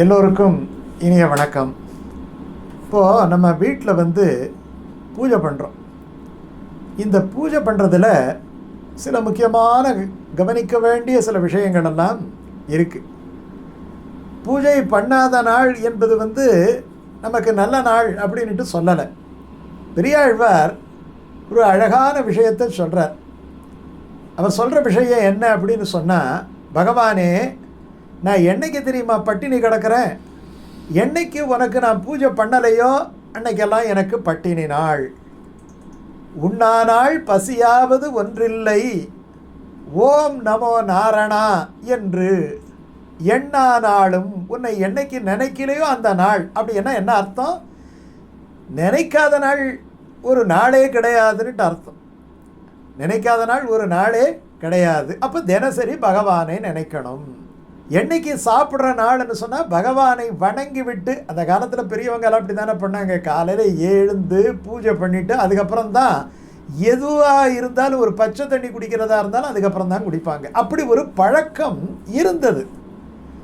எல்லோருக்கும் இனிய வணக்கம். இப்போது நம்ம வீட்டில் வந்து பூஜை பண்ணுறோம் இந்த பூஜை பண்ணுறதுல சில முக்கியமான கவனிக்க வேண்டிய சில விஷயங்கள் எல்லாம் இருக்குது பூஜை பண்ணாத நாள் என்பது வந்து நமக்கு நல்ல நாள் அப்படின்ட்டு சொல்லலை. பெரியாழ்வார் ஒரு அழகான விஷயத்தை சொல்கிறார் அவர் சொல்கிற விஷயம் என்ன அப்படின்னு சொன்னால் பகவானே நான் என்னைக்கு தெரியுமா பட்டினி கிடக்கிறேன்? என்னைக்கு உனக்கு நான் பூஜை பண்ணலையோ அன்னைக்கெல்லாம் எனக்கு பட்டினி நாள். உண்ணானால் பசியாவது ஒன்றில்லை. ஓம் நமோ நாரணா என்று எண்ணா நாளும் உன்னை என்னைக்கு நினைக்கலையோ அந்த நாள். அப்படின்னா என்ன அர்த்தம்? நினைக்காத நாள் ஒரு நாளே கிடையாதுன்னுட்டு அர்த்தம். நினைக்காத நாள் ஒரு நாளே கிடையாது. அப்போ தினசரி பகவானை நினைக்கணும். என்னைக்கு சாப்பிட்ற நாள்னு சொன்னால் பகவானை வணங்கி விட்டு அந்த காலத்தில் பெரியவங்க எல்லாம் அப்படி தானே பண்ணாங்க. காலையில் எழுந்து பூஜை பண்ணிவிட்டு அதுக்கப்புறம் தான் எதுவாக இருந்தாலும் ஒரு பச்சை தண்ணி குடிக்கிறதா இருந்தாலும் அதுக்கப்புறம் தான் குடிப்பாங்க. அப்படி ஒரு பழக்கம் இருந்தது.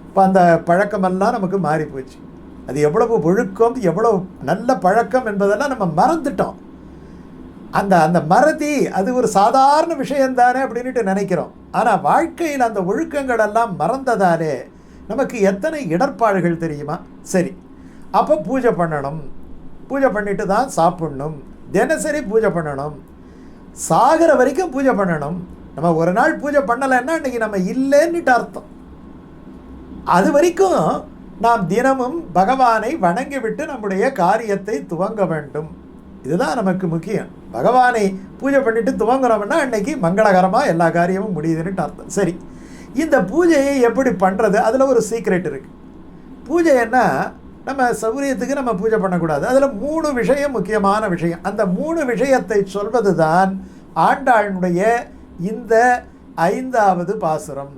இப்போ அந்த பழக்கமெல்லாம் நமக்கு மாறி போச்சு அது எவ்வளவு ஒழுக்கம் எவ்வளோ நல்ல பழக்கம் என்பதெல்லாம் நம்ம மறந்துட்டோம். அந்த அந்த மறதி அது ஒரு சாதாரண விஷயந்தானே அப்படின்ட்டு நினைக்கிறோம். ஆனால் வாழ்க்கையில் அந்த ஒழுக்கங்கள் எல்லாம் மறந்ததாலே நமக்கு எத்தனை இடர்பாடுகள் தெரியுமா? சரி அப்போ பூஜை பண்ணணும். பூஜை பண்ணிட்டு தான் சாப்பிடணும். தினசரி பூஜை பண்ணணும். சாகிற வரைக்கும் பூஜை பண்ணணும். நம்ம ஒரு நாள் பூஜை பண்ணலைன்னா இன்றைக்கி நம்ம இல்லைன்னுட்டு அர்த்தம். அது வரைக்கும் நாம் தினமும் பகவானை வணங்கிவிட்டு நம்முடைய காரியத்தை துவங்க வேண்டும். இதுதான் நமக்கு முக்கியம். பகவானை பூஜை பண்ணிட்டு துவங்குறோம்னா அன்னைக்கு மங்களகரமாக எல்லா காரியமும் முடியுதுன்னுட்டு அர்த்தம். சரி. இந்த பூஜையை எப்படி பண்ணுறது அதில் ஒரு சீக்ரெட் இருக்குது பூஜைன்னா நம்ம சௌரியத்துக்கு நம்ம பூஜை பண்ணக்கூடாது. அதில் மூணு விஷயம் முக்கியமான விஷயம். அந்த மூணு விஷயத்தை சொல்வது தான் ஆண்டாளுடைய இந்த ஐந்தாவது பாசுரம்.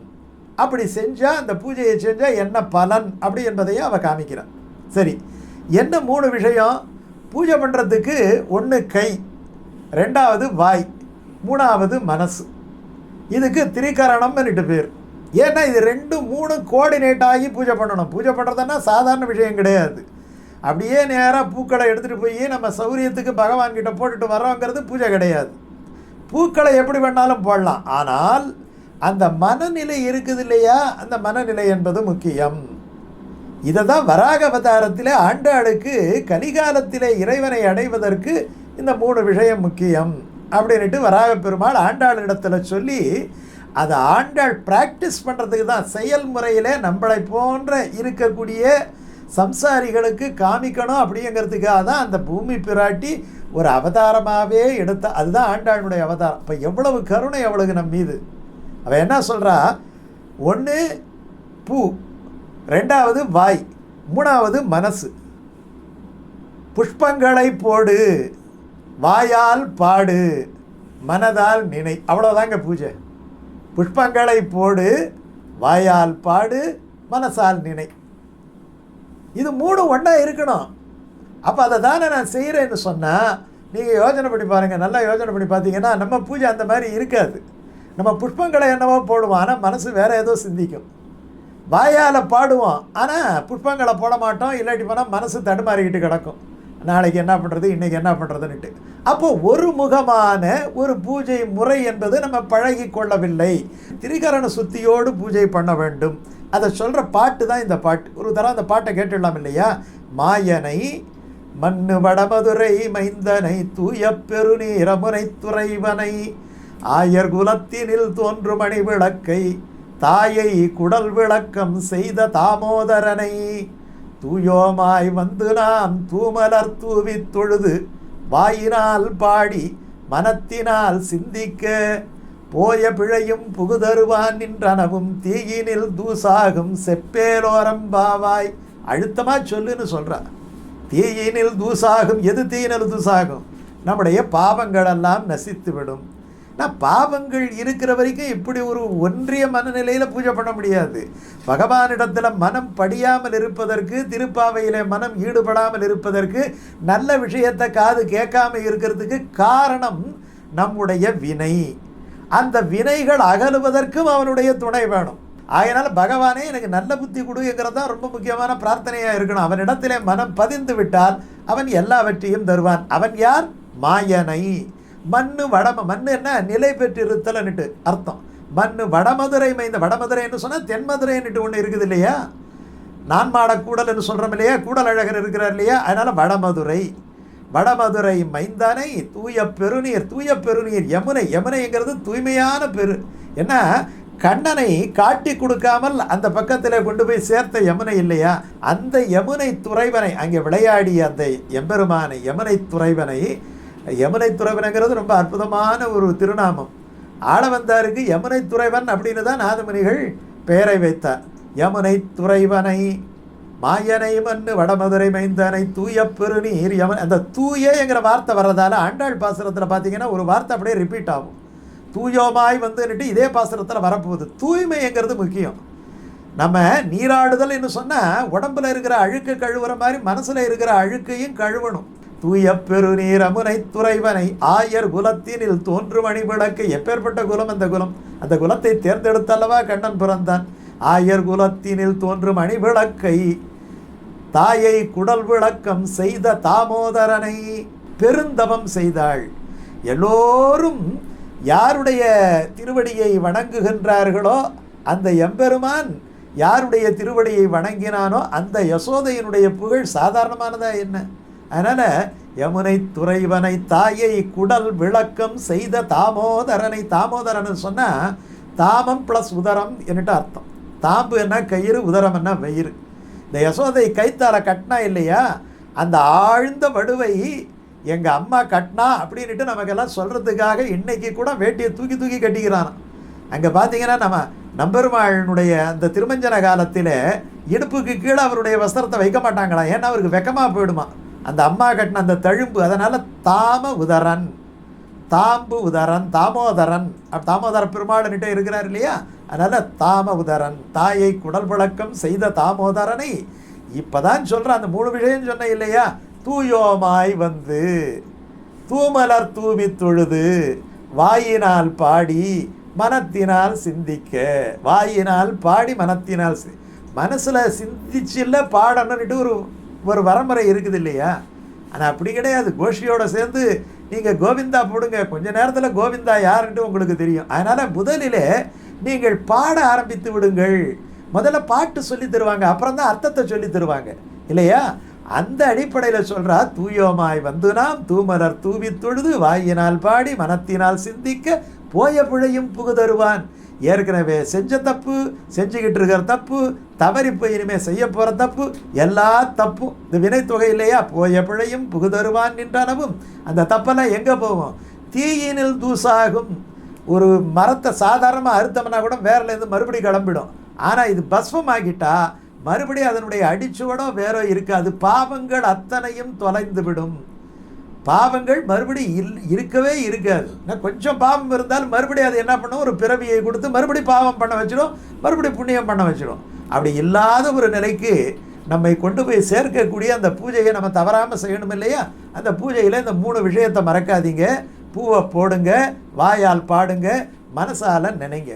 அப்படி செஞ்சால் அந்த பூஜையை செஞ்சால் என்ன பலன் அப்படி என்பதையும் அவள் காமிக்கிறான் சரி. என்ன மூணு விஷயம்? பூஜை பண்ணுறதுக்கு ஒன்று கை ரெண்டாவது வாய் மூணாவது மனசு. இதுக்கு திரிகரணம்னுட்டு பேர். ஏன்னா இது ரெண்டு மூணு கோஆர்டினேட் ஆகி பூஜை பண்ணணும். பூஜை பண்ணுறதுன்னா சாதாரண விஷயம் கிடையாது. அப்படியே நேராக பூக்களை எடுத்துகிட்டு போய் நம்ம சௌரியத்துக்கு பகவான்கிட்ட போட்டுட்டு வரோங்கிறது பூஜை கிடையாது. பூக்களை எப்படி வேணாலும் போடலாம். ஆனால் அந்த மனநிலை இருக்குது இல்லையா? அந்த மனநிலை என்பது முக்கியம். இதை தான் வராக அவதாரத்தில் ஆண்டாளுக்கு கலிகாலத்திலே இறைவனை அடைவதற்கு இந்த மூணு விஷயம் முக்கியம் அப்படின்ட்டு வராக பெருமாள் ஆண்டாளிடத்தில் சொல்லி அதை ஆண்டாள் ப்ராக்டிஸ் பண்ணுறதுக்கு தான் செயல்முறையில் நம்மளை போன்ற இருக்கக்கூடிய சம்சாரிகளுக்கு காமிக்கணும் அப்படிங்கிறதுக்காக தான் அந்த பூமி பிராட்டி ஒரு அவதாரமாகவே எடுத்த அதுதான் ஆண்டாளுடைய அவதாரம். இப்போ எவ்வளவு கருணை அவளுக்கு நம் மீது. அவள் என்ன சொல்கிறா ஒன்று பூ ரெண்டாவது வாய் மூணாவது மனசு. புஷ்பங்களை போடு வாயால் பாடு மனதால் நினை அவ்வளோதாங்க பூஜை. புஷ்பங்களை போடு வாயால் பாடு மனசால் நினை. இது மூணு ஒன்றா இருக்கணும். அப்போ அதை தானே நான் செய்கிறேன்னு சொன்னால் நீங்கள் யோஜனை பண்ணி பாருங்கள் நல்லா யோஜனை பண்ணி பார்த்தீங்கன்னா நம்ம பூஜை அந்த மாதிரி இருக்காது. நம்ம புஷ்பங்களை என்னவோ போடுவோம் ஆனால் மனசு வேறு ஏதோ சிந்திக்கும். வாயால் பாடுவோம். ஆனால் புஷ்பங்களை போட மாட்டோம். இல்லாட்டி போனால் மனசு தடுமாறிக்கிட்டு கிடக்கும். நாளைக்கு என்ன பண்ணுறது இன்றைக்கி என்ன பண்ணுறதுன்ட்டு அப்போ ஒரு முகமான ஒரு பூஜை முறை என்பது நம்ம பழகி கொள்ளவில்லை. திரிகரண சுத்தியோடு பூஜை பண்ண வேண்டும். அதை சொல்கிற பாட்டு தான் இந்த பாட்டு. ஒரு தரம் அந்த பாட்டை கேட்டுடலாம் இல்லையா? மாயனை மண்ணு வடமதுரை மைந்தனை தூய பெருநீரமுனை துறைவனை. ஆயர் குலத்தினில் தோன்றும் மணி விளக்கை தாயை குடல் விளக்கம் செய்த தாமோதரனை தூயோமாய் வந்து நாம் தூமலர் தூவித் தொழுது வாயினால் பாடி மனத்தினால் சிந்திக்க போய பிழையும் புகுதருவான் நின்றனவும் தீயினில் தூசாகும் செப்பேலோரம் பாவாய். அழுத்தமாக சொல்லுன்னு சொல்கிறா தீயினில் தூசாகும் எது தீயினில் தூசாகும்? நம்முடைய பாவங்களெல்லாம் நசித்துவிடும். நான் பாவங்கள் இருக்கிற வரைக்கும் இப்படி ஒரு ஒன்றிய மனநிலையில் பூஜை பண்ண முடியாது. பகவானிடத்தில் மனம் படியாமல் இருப்பதற்கு திருப்பாவையில் மனம் ஈடுபடாமல் இருப்பதற்கு நல்ல விஷயத்தை காது கேட்காம இருக்கிறதுக்கு காரணம் நம்முடைய வினை. அந்த வினைகள் அகலுவதற்கும் அவனுடைய துணை வேணும். அதனால் பகவானே எனக்கு நல்ல புத்தி கொடுங்கிறது தான் ரொம்ப முக்கியமான பிரார்த்தனையாக இருக்கணும். அவனிடத்திலே மனம் பதிந்து விட்டால் அவன் எல்லாவற்றையும் தருவான். அவன் யார்? மாயனை. மண்ணு வடம மண்ணு என்ன? நிலை பெற்றிருத்தல்னுட்டு அர்த்தம். மண்ணு வடமதுரை மைந்த வடமதுரைன்னு சொன்னால் தென்மதுரைன்னுட்டு ஒன்று இருக்குது இல்லையா? நான் மாடக்கூடல்னு சொல்கிறோம் இல்லையா? கூடல் அழகர் இருக்கிறார் இல்லையா? அதனால் வடமதுரை. வடமதுரை மைந்தனை தூய பெருநீர் தூய பெருநீர். யமுனை யமுனைங்கிறது தூய்மையான பெரு. என்ன? கண்ணனை காட்டி கொடுக்காமல் அந்த பக்கத்தில் கொண்டு போய் சேர்த்த யமுனை இல்லையா? அந்த யமுனை துறைவனை அங்கே விளையாடிய அந்த எம்பெருமானை யமுனை துறைவனை யமுனை துறைவனுங்கிறது ரொம்ப அற்புதமான ஒரு திருநாமம். ஆளவந்தாருக்கு யமுனை துறைவன் அப்படின்னு தான் நாதமுனிகள் பெயரை வைத்தார். யமுனை துறைவனை மாயனை மண்ணு வடமதுரை மைந்தனை தூய பெருநீர் யமன் அந்த தூயங்கிற வார்த்தை வர்றதால ஆண்டாள் பாசுரத்தில் பார்த்தீங்கன்னா ஒரு வார்த்தை அப்படியே ரிப்பீட் ஆகும். தூயோமாய் வந்துன்னுட்டு இதே பாசுரத்தில் வரப்போகுது. தூய்மைங்கிறது முக்கியம். நம்ம நீராடுதல் என்று சொன்னால் உடம்புல இருக்கிற அழுக்கு கழுவுற மாதிரி மனசில் இருக்கிற அழுக்கையும் கழுவணும். தூய பெருநீர் அமுனை துறைவனை ஆயர் குலத்தினில் தோன்று மணி விளக்கு எப்பேற்பட்ட குலம் அந்த குலம்? அந்த குலத்தை தேர்ந்தெடுத்தல்லவா கண்ணன் பிறந்தான். ஆயர் குலத்தினில் தோன்றும் மணி விளக்கை தாயை குடல் விளக்கம் செய்த தாமோதரனை பெருந்தவம் செய்தாள். எல்லோரும் யாருடைய திருவடியை வணங்குகின்றார்களோ அந்த எம்பெருமான் யாருடைய திருவடியை வணங்கினானோ அந்த யசோதையினுடைய புகழ் சாதாரணமானதா என்ன? அதனால் யமுனை துறைவனை தாயை குடல் விளக்கம் செய்த தாமோதரனை தாமோதரன் சொன்னால் தாமம் ப்ளஸ் உதரம் என்னட்டு அர்த்தம். தாம்பு என்ன கயிறு உதரம் என்ன வயிறு. இந்த யசோதை கைத்தால கட்டினா இல்லையா? அந்த ஆழ்ந்த வடுவை எங்கள் அம்மா கட்டினா அப்படின்ட்டு நமக்கெல்லாம் சொல்கிறதுக்காக இன்றைக்கி கூட வேட்டியை தூக்கி தூக்கி கட்டிக்கிறான் அங்கே பார்த்தீங்கன்னா நம்ம நம்பெருமாளினுடைய அந்த திருமஞ்சன காலத்தில் இடுப்புக்கு கீழே அவருடைய வஸ்திரத்தை வைக்க மாட்டாங்களாம். ஏன்னா அவருக்கு வெக்கமாக போயிடுமா அந்த அம்மா கட்டின அந்த தழும்பு அதனால் தாம உதரன் தாம்பு உதரன் தாமோதரன். தாமோதர பெருமாள்கிட்ட இருக்கிறார் இல்லையா? அதனால் தாம உதரன் தாயை குடல் பழக்கம் செய்த தாமோதரனை இப்போதான் சொல்கிறேன் அந்த மூணு விஷயம் சொன்னேன் இல்லையா? தூயோமாய் வந்து தூமலர் தூவி தொழுது வாயினால் பாடி மனத்தினால் சிந்திக்க. வாயினால் பாடி மனத்தினால் சி மனசில் சிந்திச்சில்ல பாடணுன்னுட்டு ஒரு ஒரு வரமுறை இருக்குது இல்லையா? ஆனால் அப்படி கிடையாது. கோஷியோடு சேர்ந்து நீங்கள் கோவிந்தா போடுங்க. கொஞ்ச நேரத்தில் கோவிந்தா யாருன்ட்டு உங்களுக்கு தெரியும். அதனால் முதலிலே நீங்கள் பாட ஆரம்பித்து விடுங்கள். முதல்ல பாட்டு சொல்லி தருவாங்க. அப்புறம் தான் அர்த்தத்தை சொல்லி தருவாங்க. இல்லையா? அந்த அடிப்படையில் சொல்கிறா தூயோமாய் வந்து நாம் தூமலர் தூவி தொழுது வாயினால் பாடி மனத்தினால் சிந்திக்க போய புழையும் புகுதருவான். ஏற்கனவே செஞ்ச தப்பு செஞ்சுக்கிட்டு இருக்கிற தப்பு தவறி போய் இனிமேல் செய்ய போகிற தப்பு எல்லா தப்பும் இந்த வினைத்தொகை இல்லையா? போய பிழையும் புகுதருவான் நின்றனவும் அந்த தப்பெல்லாம் எங்கே போகும்? தீயினில் தூசாகும். ஒரு மரத்தை சாதாரணமாக அறுத்தம்னா கூட வேறலேருந்து மறுபடியும் கிளம்பிடும். ஆனால் இது பஸ்வம் ஆகிட்டா மறுபடியும் அதனுடைய அடிச்சுவடோ வேறோ இருக்காது. பாவங்கள் அத்தனையும் தொலைந்து விடும். பாவங்கள் மறுபடியும் இல் இருக்கவே இருக்காது. நான் கொஞ்சம் பாவம் இருந்தாலும் மறுபடியும் அது என்ன பண்ணும்? ஒரு பிறவியை கொடுத்து மறுபடியும் பாவம் பண்ண வச்சிடும் மறுபடியும் புண்ணியம் பண்ண வச்சிடும் அப்படி இல்லாத ஒரு நிலைக்கு நம்மை கொண்டு போய் சேர்க்கக்கூடிய அந்த பூஜையை நம்ம தவறாமல் செய்யணும் இல்லையா? அந்த பூஜையில் இந்த மூணு விஷயத்தை மறக்காதீங்க. பூவை போடுங்க வாயால் பாடுங்க மனசால நினைங்க.